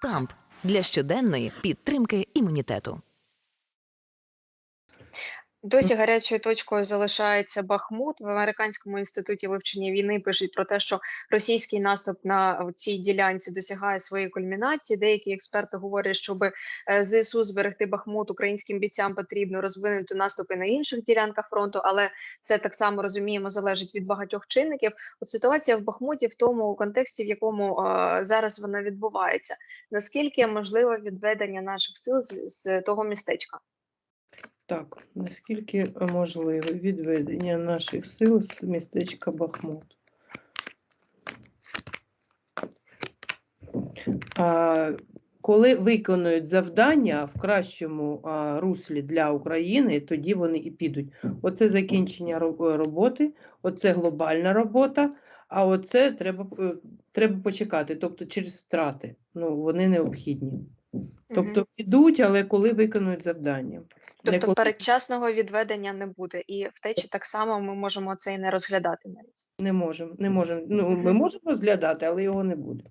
Камп для щоденної підтримки імунітету. Досі гарячою точкою залишається Бахмут. В американському інституті вивчення війни пишуть про те, що російський наступ на цій ділянці досягає своєї кульмінації. Деякі експерти говорять, щоб е, ЗСУ зберегти Бахмут, українським бійцям потрібно розвинути наступи на інших ділянках фронту, але це так само розуміємо залежить від багатьох чинників. От ситуація в Бахмуті в тому контексті, в якому е, зараз вона відбувається. Наскільки можливе відведення наших сил з того містечка? Так, наскільки можливе відведення наших сил з містечка Бахмут? А, коли виконують завдання в кращому а, руслі для України, тоді вони і підуть. Оце закінчення роботи, оце глобальна робота, а оце треба, е, треба почекати, тобто через втрати. Ну, вони необхідні. Тобто підуть, але коли виконують завдання. Не Тобто коли- передчасного відведення не буде, і втечі так само ми можемо це і не розглядати навіть. Не можемо, не можемо. Ну, ми можемо розглядати, але його не буде.